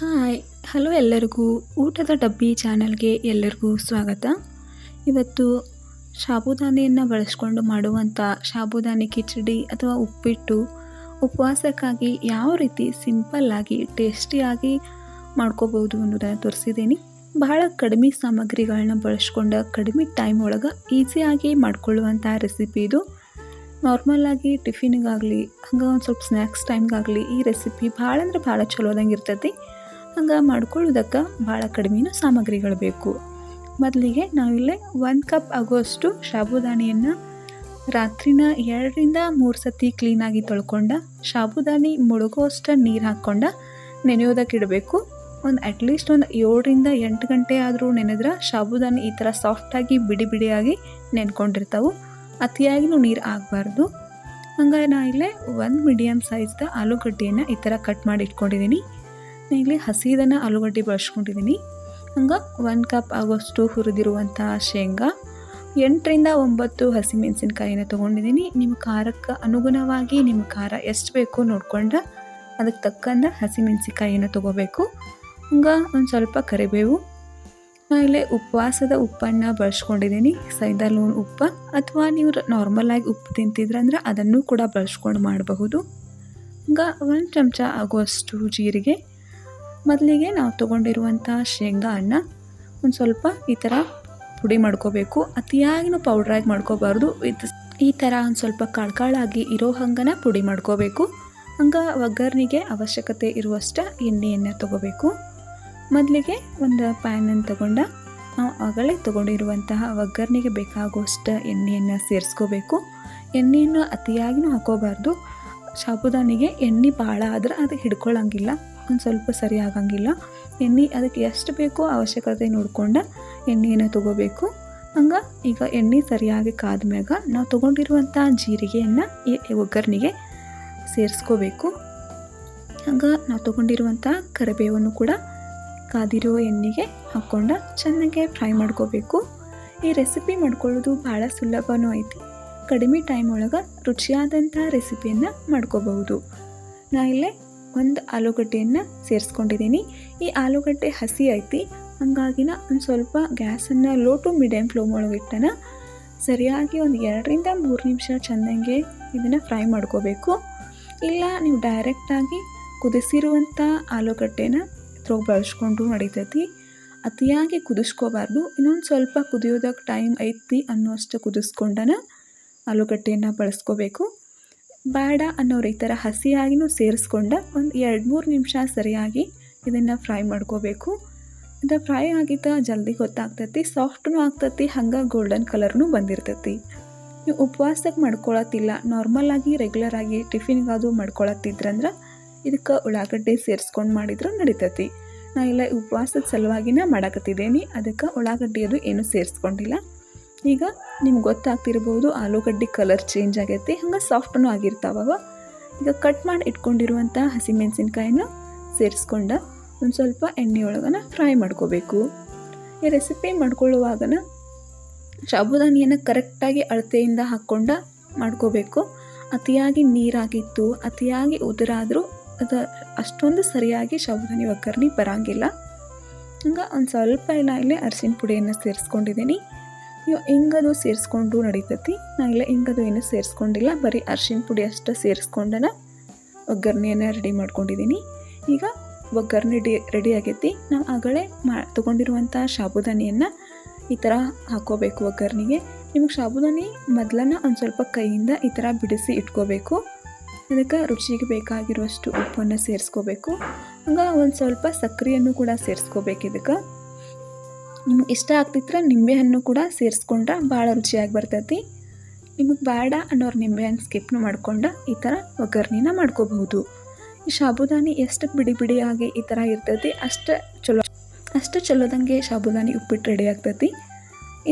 Hi, hello ಎಲ್ಲರಿಗೂ. ಊಟದ ಡಬ್ಬಿ ಚಾನಲ್ಗೆ ಎಲ್ಲರಿಗೂ ಸ್ವಾಗತ. ಇವತ್ತು ಸಾಬುದಾನೆಯನ್ನು ಬಳಸ್ಕೊಂಡು ಮಾಡುವಂಥ ಸಾಬುದಾನಿ ಕಿಚಡಿ ಅಥವಾ ಉಪ್ಪಿಟ್ಟು ಉಪವಾಸಕ್ಕಾಗಿ ಯಾವ ರೀತಿ ಸಿಂಪಲ್ಲಾಗಿ ಟೇಸ್ಟಿಯಾಗಿ ಮಾಡ್ಕೋಬೋದು ಅನ್ನೋದನ್ನು ತೋರಿಸಿದ್ದೀನಿ. ಬಹಳ ಕಡಿಮೆ ಸಾಮಗ್ರಿಗಳನ್ನ ಬಳಸ್ಕೊಂಡ ಕಡಿಮೆ ಟೈಮ್ ಒಳಗೆ ಈಸಿಯಾಗಿ ಮಾಡ್ಕೊಳ್ಳುವಂಥ ರೆಸಿಪಿ ಇದು. ನಾರ್ಮಲಾಗಿ ಟಿಫಿನ್ಗಾಗಲಿ ಹಂಗೆ ಒಂದು ಸ್ವಲ್ಪ ಸ್ನ್ಯಾಕ್ಸ್ ಟೈಮ್ಗಾಗಲಿ ಈ ರೆಸಿಪಿ ಭಾಳ ಅಂದ್ರೆ ಭಾಳ ಚಲೋದಂಗೆ ಇರ್ತೈತಿ. ಹಂಗೆ ಮಾಡ್ಕೊಳ್ಳೋದಕ್ಕೆ ಭಾಳ ಕಡಿಮೆನೂ ಸಾಮಗ್ರಿಗಳು ಬೇಕು. ಮೊದಲಿಗೆ ನಾವಿಲ್ಲೇ ಒಂದು ಕಪ್ ಆಗುವಷ್ಟು ಸಾಬುದಾನಿಯನ್ನು ರಾತ್ರಿನ ಎರಡರಿಂದ ಮೂರು ಸತಿ ಕ್ಲೀನಾಗಿ ತೊಳ್ಕೊಂಡು ಸಾಬುದಾನಿ ಮುಳುಗೋಷ್ಟು ನೀರು ಹಾಕ್ಕೊಂಡು ನೆನೆಯೋದಕ್ಕೆ ಇಡಬೇಕು. ಒಂದು ಅಟ್ಲೀಸ್ಟ್ ಒಂದು ಏಳರಿಂದ ಎಂಟು ಗಂಟೆ ಆದರೂ ನೆನೆದ್ರೆ ಸಾಬುದಾನಿ ಈ ಥರ ಸಾಫ್ಟಾಗಿ ಬಿಡಿ ಬಿಡಿಯಾಗಿ ನೆನ್ಕೊಂಡಿರ್ತಾವೆ. ಅತಿಯಾಗಿನೂ ನೀರು ಆಗಬಾರ್ದು. ಹಂಗಾಗಿ ನಾ ಇಲ್ಲೇ ಒಂದು ಮೀಡಿಯಮ್ ಸೈಜ್ದ ಆಲೂಗಡ್ಡೆಯನ್ನು ಈ ಥರ ಕಟ್ ಮಾಡಿ ಇಟ್ಕೊಂಡಿದ್ದೀನಿ ಇಲ್ಲಿ ಹಸಿದನ್ನು ಆಲೂಗಡ್ಡೆ ಬಳಸ್ಕೊಂಡಿದ್ದೀನಿ. ಹಂಗೆ ಒಂದು ಕಪ್ ಆಗೋಷ್ಟು ಹುರಿದಿರುವಂಥ ಶೇಂಗಾ, ಎಂಟರಿಂದ ಒಂಬತ್ತು ಹಸಿಮೆಣಸಿನ್ಕಾಯಿನ ತೊಗೊಂಡಿದ್ದೀನಿ. ನಿಮ್ಮ ಖಾರಕ್ಕೆ ಅನುಗುಣವಾಗಿ ನಿಮ್ಮ ಖಾರ ಎಷ್ಟು ಬೇಕೋ ನೋಡ್ಕೊಂಡು ಅದಕ್ಕೆ ತಕ್ಕಂಥ ಹಸಿಮೆಣಸಿನ್ಕಾಯಿನ ತೊಗೋಬೇಕು. ಹಂಗೆ ಒಂದು ಸ್ವಲ್ಪ ಕರಿಬೇವು, ನಾ ಇಲ್ಲಿ ಉಪವಾಸದ ಉಪ್ಪನ್ನು ಬಳಸ್ಕೊಂಡಿದ್ದೀನಿ. ಸೈದಲೂನ್ ಉಪ್ಪು ಅಥವಾ ನೀವು ನಾರ್ಮಲಾಗಿ ಉಪ್ಪು ತಿಂತಿದ್ರಂದ್ರೆ ಅದನ್ನು ಕೂಡ ಬಳಸ್ಕೊಂಡು ಮಾಡಬಹುದು. ಹಂಗೆ ಒಂದು ಚಮಚ ಆಗುವಷ್ಟು ಜೀರಿಗೆ ಮೊದಲಿಗೆ ನಾವು ತೊಗೊಂಡಿರುವಂಥ ಶೇಂಗಾ ಅನ್ನ ಒಂದು ಸ್ವಲ್ಪ ಈ ಥರ ಪುಡಿ ಮಾಡ್ಕೋಬೇಕು. ಅತಿಯಾಗಿನೂ ಪೌಡ್ರಾಗಿ ಮಾಡ್ಕೋಬಾರ್ದು. ಇದು ಈ ಥರ ಒಂದು ಸ್ವಲ್ಪ ಕಾಳ್ಕಾಳಾಗಿ ಇರೋ ಹಂಗನ ಪುಡಿ ಮಾಡ್ಕೋಬೇಕು. ಹಂಗೆ ಒಗ್ಗರಣೆಗೆ ಅವಶ್ಯಕತೆ ಇರುವಷ್ಟು ಎಣ್ಣೆಯನ್ನು ತೊಗೋಬೇಕು. ಮೊದಲಿಗೆ ಒಂದು ಪ್ಯಾನನ್ನು ತಗೊಂಡ ನಾವು ಆಗಲೇ ತೊಗೊಂಡಿರುವಂತಹ ಒಗ್ಗರಣೆಗೆ ಬೇಕಾಗುವಷ್ಟು ಎಣ್ಣೆಯನ್ನು ಸೇರಿಸ್ಕೋಬೇಕು. ಎಣ್ಣೆಯನ್ನು ಅತಿಯಾಗಿನೂ ಹಾಕೋಬಾರ್ದು. ಸಾಬುದಾನಿಗೆ ಎಣ್ಣೆ ಭಾಳ ಆದ್ರೆ ಅದು ಹಿಡ್ಕೊಳ್ಳೋಂಗಿಲ್ಲ ಒಂದು ಸ್ವಲ್ಪ ಸರಿ ಆಗಂಗಿಲ್ಲ. ಎಣ್ಣೆ ಅದಕ್ಕೆ ಎಷ್ಟು ಬೇಕೋ ಅವಶ್ಯಕತೆ ನೋಡಿಕೊಂಡು ಎಣ್ಣೆಯನ್ನು ತೊಗೋಬೇಕು. ಹಂಗೆ ಈಗ ಎಣ್ಣೆ ಸರಿಯಾಗಿ ಕಾದ್ಮ್ಯಾಗ ನಾವು ತೊಗೊಂಡಿರುವಂಥ ಜೀರಿಗೆಯನ್ನು ಈ ಒಗ್ಗರಣೆಗೆ ಸೇರಿಸ್ಕೋಬೇಕು. ಹಂಗೆ ನಾವು ತೊಗೊಂಡಿರುವಂಥ ಕರಿಬೇವನ್ನು ಕೂಡ ಕಾದಿರೋ ಎಣ್ಣೆಗೆ ಹಾಕ್ಕೊಂಡು ಚೆನ್ನಾಗೆ ಫ್ರೈ ಮಾಡ್ಕೋಬೇಕು. ಈ ರೆಸಿಪಿ ಮಾಡ್ಕೊಳ್ಳೋದು ಭಾಳ ಸುಲಭನೂ ಐತಿ. ಕಡಿಮೆ ಟೈಮ್ ಒಳಗೆ ರುಚಿಯಾದಂಥ ರೆಸಿಪಿಯನ್ನು ಮಾಡ್ಕೋಬಹುದು. ನಾ ಇಲ್ಲೇ ಒಂದು ಆಲೂಗಡ್ಡೆಯನ್ನು ಸೇರಿಸ್ಕೊಂಡಿದ್ದೀನಿ. ಈ ಆಲೂಗಡ್ಡೆ ಹಸಿ ಐತಿ. ಹಾಗಾಗಿನ ಒಂದು ಸ್ವಲ್ಪ ಗ್ಯಾಸನ್ನು ಲೋ ಟು ಮೀಡಿಯಮ್ ಒಳಗೆ ಇಟ್ಟನ. ಸರಿಯಾಗಿ ಒಂದು ಎರಡರಿಂದ ಮೂರು ನಿಮಿಷ ಚೆಂದಂಗೆ ಇದನ್ನು ಫ್ರೈ ಮಾಡ್ಕೋಬೇಕು. ಇಲ್ಲ, ನೀವು ಡೈರೆಕ್ಟಾಗಿ ಕುದಿಸಿರುವಂಥ ಆಲೂಗಡ್ಡೆನ ತ್ರೋ ಬಳಸ್ಕೊಂಡು ನಡೀತೈತಿ. ಅತಿಯಾಗಿ ಕುದಿಸ್ಕೋಬಾರ್ದು. ಇನ್ನೊಂದು ಸ್ವಲ್ಪ ಕುದಿಯೋದಕ್ಕೆ ಟೈಮ್ ಐತಿ ಅನ್ನೋಷ್ಟು ಕುದಿಸ್ಕೊಂಡನ ಆಲೂಗಡ್ಡೆಯನ್ನು ಬಳಸ್ಕೋಬೇಕು. ಬೇಡ ಅನ್ನೋ ಈ ಥರ ಹಸಿಯಾಗಿನೂ ಸೇರಿಸ್ಕೊಂಡ ಒಂದು ಎರಡು ಮೂರು ನಿಮಿಷ ಸರಿಯಾಗಿ ಇದನ್ನು ಫ್ರೈ ಮಾಡ್ಕೋಬೇಕು. ಇದು ಫ್ರೈ ಆಗಿದ್ದ ಜಲ್ದಿ ಗೊತ್ತಾಗ್ತೈತಿ, ಸಾಫ್ಟೂ ಆಗ್ತೈತಿ, ಹಂಗೆ ಗೋಲ್ಡನ್ ಕಲರ್ನು ಬಂದಿರ್ತೈತಿ. ನೀವು ಉಪವಾಸಕ್ಕೆ ಮಾಡ್ಕೊಳತ್ತಿಲ್ಲ ನಾರ್ಮಲಾಗಿ ರೆಗ್ಯುಲರಾಗಿ ಟಿಫಿನ್ಗಾದು ಮಾಡ್ಕೊಳತ್ತಿದ್ರಂದ್ರೆ ಇದಕ್ಕೆ ಉಳ್ಳಾಗಡ್ಡೆ ಸೇರಿಸ್ಕೊಂಡು ಮಾಡಿದ್ರೆ ನಡಿತೈತಿ. ನಾ ಇಲ್ಲ ಉಪವಾಸದ ಸಲುವಾಗಿನ ಮಾಡಕತ್ತಿದ್ದೀನಿ ಅದಕ್ಕೆ ಉಳ್ಳಾಗಡ್ಡಿ ಅದು ಏನೂ ಸೇರಿಸ್ಕೊಂಡಿಲ್ಲ. ಈಗ ನಿಮ್ಗೆ ಗೊತ್ತಾಗ್ತಿರ್ಬೋದು ಆಲೂಗಡ್ಡೆ ಕಲರ್ ಚೇಂಜ್ ಆಗೈತಿ, ಹಂಗೆ ಸಾಫ್ಟೂ ಆಗಿರ್ತಾವಾಗ ಈಗ ಕಟ್ ಮಾಡಿ ಇಟ್ಕೊಂಡಿರುವಂಥ ಹಸಿಮೆಣಸಿನ್ಕಾಯಿನ ಸೇರಿಸ್ಕೊಂಡು ಒಂದು ಸ್ವಲ್ಪ ಎಣ್ಣೆಯೊಳಗನ ಫ್ರೈ ಮಾಡ್ಕೋಬೇಕು. ಈ ರೆಸಿಪಿ ಮಾಡ್ಕೊಳ್ಳುವಾಗನ ಸಾಬುದಾನಿಯನ್ನು ಕರೆಕ್ಟಾಗಿ ಅಳತೆಯಿಂದ ಹಾಕ್ಕೊಂಡು ಮಾಡ್ಕೋಬೇಕು. ಅತಿಯಾಗಿ ನೀರಾಗಿತ್ತು, ಅತಿಯಾಗಿ ಉದುರಾದರೂ ಅದು ಅಷ್ಟೊಂದು ಸರಿಯಾಗಿ ಸಾಬುದಾನಿ ಒಗ್ಗರಣೆ ಬರೋಂಗಿಲ್ಲ. ಹಂಗೆ ಒಂದು ಸ್ವಲ್ಪ ಇಲ್ಲ ಇಲ್ಲಿ ಅರಿಶಿನ ಪುಡಿಯನ್ನು ಸೇರಿಸ್ಕೊಂಡಿದ್ದೀನಿ. ನೀವು ಹಿಂಗದು ಸೇರಿಸ್ಕೊಂಡು ನಡೀತೈತಿ. ನಾ ಇಲ್ಲ, ಹಿಂಗದು ಏನೂ ಸೇರಿಸ್ಕೊಂಡಿಲ್ಲ. ಬರೀ ಅರ್ಶಿನ ಪುಡಿ ಅಷ್ಟು ಸೇರಿಸ್ಕೊಂಡನ ಒಗ್ಗರಣೆಯನ್ನು ರೆಡಿ ಮಾಡ್ಕೊಂಡಿದ್ದೀನಿ ಈಗ ಒಗ್ಗರಣೆ ಡಿ ರೆಡಿ ಆಗೈತಿ. ನಾವು ಆಗಲೇ ಮಾ ತೊಗೊಂಡಿರುವಂಥ ಸಾಬುದಾನಿಯನ್ನು ಈ ಥರ ಹಾಕೋಬೇಕು ಒಗ್ಗರಣೆಗೆ. ನಿಮಗೆ ಸಾಬುದಾನಿ ಮೊದಲನ್ನ ಒಂದು ಸ್ವಲ್ಪ ಕೈಯಿಂದ ಈ ಥರ ಬಿಡಿಸಿ ಇಟ್ಕೋಬೇಕು. ಅದಕ್ಕೆ ರುಚಿಗೆ ಬೇಕಾಗಿರುವಷ್ಟು ಉಪ್ಪನ್ನು ಸೇರಿಸ್ಕೋಬೇಕು. ಹಂಗೆ ಒಂದು ಸ್ವಲ್ಪ ಸಕ್ಕರೆಯನ್ನು ಕೂಡ ಸೇರಿಸ್ಕೋಬೇಕು ಇದಕ್ಕೆ. ನಿಮ್ಗೆ ಇಷ್ಟ ಆಗ್ತಿದ್ರೆ ನಿಂಬೆಹಣ್ಣು ಕೂಡ ಸೇರಿಸ್ಕೊಂಡ್ರೆ ಭಾಳ ರುಚಿಯಾಗಿ ಬರ್ತೈತಿ. ನಿಮಗೆ ಬೇಡ ಅನ್ನೋರು ನಿಂಬೆಹಣ್ಣು ಸ್ಕಿಪ್ನು ಮಾಡ್ಕೊಂಡು ಈ ಥರ ಒಗ್ಗರ್ಣಿನ ಮಾಡ್ಕೋಬಹುದು. ಈ ಸಾಬುದಾನಿ ಎಷ್ಟು ಬಿಡಿ ಬಿಡಿಯಾಗಿ ಈ ಥರ ಇರ್ತೈತಿ, ಅಷ್ಟು ಚಲೋ, ಅಷ್ಟು ಚಲೋದಂಗೆ ಸಾಬುದಾನಿ ಉಪ್ಪಿಟ್ಟು ರೆಡಿ ಆಗ್ತೈತಿ.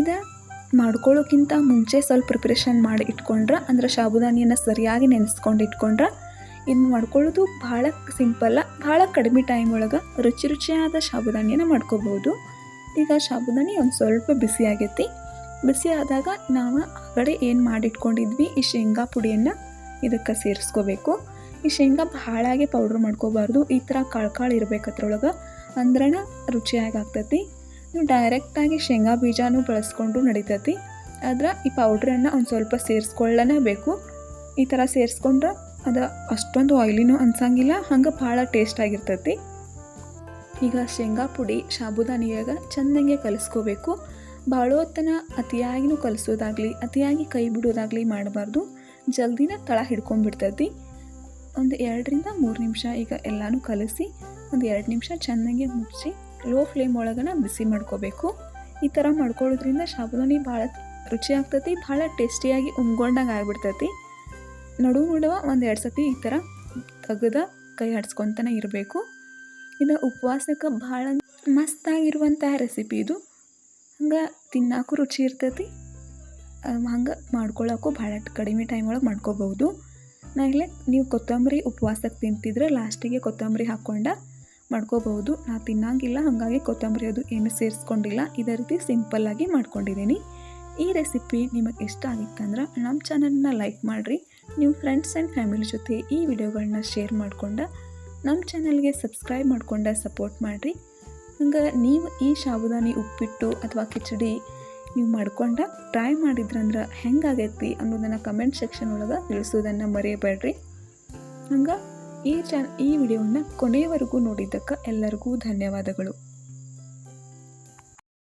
ಇದು ಮಾಡ್ಕೊಳ್ಳೋಕ್ಕಿಂತ ಮುಂಚೆ ಸ್ವಲ್ಪ ಪ್ರಿಪ್ರೇಷನ್ ಮಾಡಿ ಇಟ್ಕೊಂಡ್ರೆ, ಅಂದ್ರೆ ಸಾಬುದಾನಿಯನ್ನು ಸರಿಯಾಗಿ ನೆನೆಸ್ಕೊಂಡು ಇಟ್ಕೊಂಡ್ರೆ ಇನ್ನು ಮಾಡ್ಕೊಳ್ಳೋದು ಭಾಳ ಸಿಂಪಲ್ಲ, ಭಾಳ ಕಡಿಮೆ ಟೈಮ್ ಒಳಗೆ ರುಚಿ ರುಚಿಯಾದ ಸಾಬುದಾನಿಯನ್ನು ಮಾಡ್ಕೋಬೋದು ಈಗ ಸಾಬುದಾನಿ ಒಂದು ಸ್ವಲ್ಪ ಬಿಸಿ ಆಗೈತಿ. ಬಿಸಿ ಆದಾಗ ನಾವು ಆ ಕಡೆ ಏನು ಮಾಡಿಟ್ಕೊಂಡಿದ್ವಿ? ಈ ಶೇಂಗಾ ಪುಡಿಯನ್ನು ಇದಕ್ಕೆ ಸೇರಿಸ್ಕೋಬೇಕು. ಈ ಶೇಂಗಾ ಭಾಳಾಗೆ ಪೌಡ್ರ್ ಮಾಡ್ಕೋಬಾರ್ದು. ಈ ಥರ ಕಾಳು ಕಾಳು ಇರಬೇಕು ಅದ್ರೊಳಗೆ. ಅಂದ್ರನ ರುಚಿಯಾಗಿ ಆಗ್ತೈತಿ. ನೀವು ಡೈರೆಕ್ಟಾಗಿ ಶೇಂಗಾ ಬೀಜನೂ ಬಳಸ್ಕೊಂಡು ನಡಿತೈತಿ. ಆದ್ರೆ ಈ ಪೌಡ್ರನ್ನು ಒಂದು ಸ್ವಲ್ಪ ಸೇರಿಸ್ಕೊಳ್ಳೇ ಬೇಕು. ಈ ಥರ ಸೇರಿಸ್ಕೊಂಡ್ರೆ ಅದು ಅಷ್ಟೊಂದು ಆಯ್ಲಿನೂ ಅನ್ಸಂಗಿಲ್ಲ. ಹಂಗೆ ಭಾಳ ಟೇಸ್ಟ್ ಆಗಿರ್ತೈತಿ. ಈಗ ಶೇಂಗಾ ಪುಡಿ ಸಾಬುದಾನಿಯಾಗ ಚೆಂದಂಗೆ ಕಲಿಸ್ಕೋಬೇಕು. ಭಾಳ ಅತಿಯಾಗಿನೂ ಕಲಿಸೋದಾಗಲಿ, ಅತಿಯಾಗಿ ಕೈ ಬಿಡೋದಾಗಲಿ ಮಾಡಬಾರ್ದು. ಜಲ್ದಿನ ತಳ ಹಿಡ್ಕೊಂಡ್ಬಿಡ್ತೈತಿ. ಒಂದು ಎರಡರಿಂದ ಮೂರು ನಿಮಿಷ ಈಗ ಎಲ್ಲನೂ ಕಲಸಿ, ಒಂದು ಎರಡು ನಿಮಿಷ ಚೆನ್ನಾಗಿ ಮುಚ್ಚಿ ಲೋ ಫ್ಲೇಮ್ ಒಳಗನ ಬಿಸಿ ಮಾಡ್ಕೋಬೇಕು. ಈ ಥರ ಮಾಡ್ಕೊಳ್ಳೋದ್ರಿಂದ ಸಾಬುದಾನಿ ಭಾಳ ರುಚಿ ಆಗ್ತೈತಿ ಭಾಳ ಟೇಸ್ಟಿಯಾಗಿ ಉಮ್ಗೊಂಡಂಗೆ ಆಗ್ಬಿಡ್ತೈತಿ. ನಡು ನಡುವ ಒಂದು ಎರಡು ಸತಿ ಈ ಥರ ತೆಗೆದ ಕೈ ಆಡಿಸ್ಕೊತಾನೆ ಇರಬೇಕು. ಇದು ಉಪವಾಸಕ್ಕೆ ಭಾಳ ಮಸ್ತಾಗಿರುವಂತಹ ರೆಸಿಪಿ ಇದು. ಹಂಗೆ ತಿನ್ನೋಕ್ಕೂ ರುಚಿ ಇರ್ತೈತಿ. ಹಂಗೆ ಮಾಡ್ಕೊಳ್ಳೋಕ್ಕೂ ಭಾಳ ಕಡಿಮೆ ಟೈಮ್ ಒಳಗೆ ಮಾಡ್ಕೋಬಹುದು. ಇಲ್ಲೇ ನೀವು ಕೊತ್ತಂಬರಿ ಉಪವಾಸಕ್ಕೆ ತಿಂತಿದ್ರೆ ಲಾಸ್ಟಿಗೆ ಕೊತ್ತಂಬರಿ ಹಾಕ್ಕೊಂಡ ಮಾಡ್ಕೋಬಹುದು. ನಾ ತಿನ್ನಂಗಿಲ್ಲ, ಹಾಗಾಗಿ ಕೊತ್ತಂಬರಿ ಅದು ಏನು ಸೇರಿಸ್ಕೊಂಡಿಲ್ಲ. ಇದೇ ರೀತಿ ಸಿಂಪಲ್ಲಾಗಿ ಮಾಡ್ಕೊಂಡಿದ್ದೀನಿ. ಈ ರೆಸಿಪಿ ನಿಮಗೆ ಇಷ್ಟ ಆಗಿತ್ತಂದ್ರೆ ನಮ್ಮ ಚಾನಲ್ನ ಲೈಕ್ ಮಾಡಿರಿ. ನಿಮ್ಮ ಫ್ರೆಂಡ್ಸ್ ಆ್ಯಂಡ್ ಫ್ಯಾಮಿಲಿ ಜೊತೆ ಈ ವಿಡಿಯೋಗಳನ್ನ ಶೇರ್ ಮಾಡ್ಕೊಂಡು ನಮ್ಮ ಚಾನಲ್ಗೆ ಸಬ್ಸ್ಕ್ರೈಬ್ ಮಾಡ್ಕೊಂಡು ಸಪೋರ್ಟ್ ಮಾಡಿರಿ. ಹಂಗೆ ನೀವು ಈ ಸಾಬುದಾನಿ ಉಪ್ಪಿಟ್ಟು ಅಥವಾ ಕಿಚಡಿ ನೀವು ಮಾಡ್ಕೊಂಡು ಟ್ರೈ ಮಾಡಿದ್ರಂದ್ರೆ ಹೆಂಗಾಗೈತಿ ಅನ್ನೋದನ್ನು ಕಮೆಂಟ್ ಸೆಕ್ಷನ್ ಒಳಗೆ ತಿಳಿಸೋದನ್ನು ಮರೆಯಬೇಡ್ರಿ. ಹಂಗೆ ಈ ಚಾನ್, ಈ ವಿಡಿಯೋವನ್ನು ಕೊನೆಯವರೆಗೂ ನೋಡಿದ್ದಕ್ಕೆ ಎಲ್ಲರಿಗೂ ಧನ್ಯವಾದಗಳು.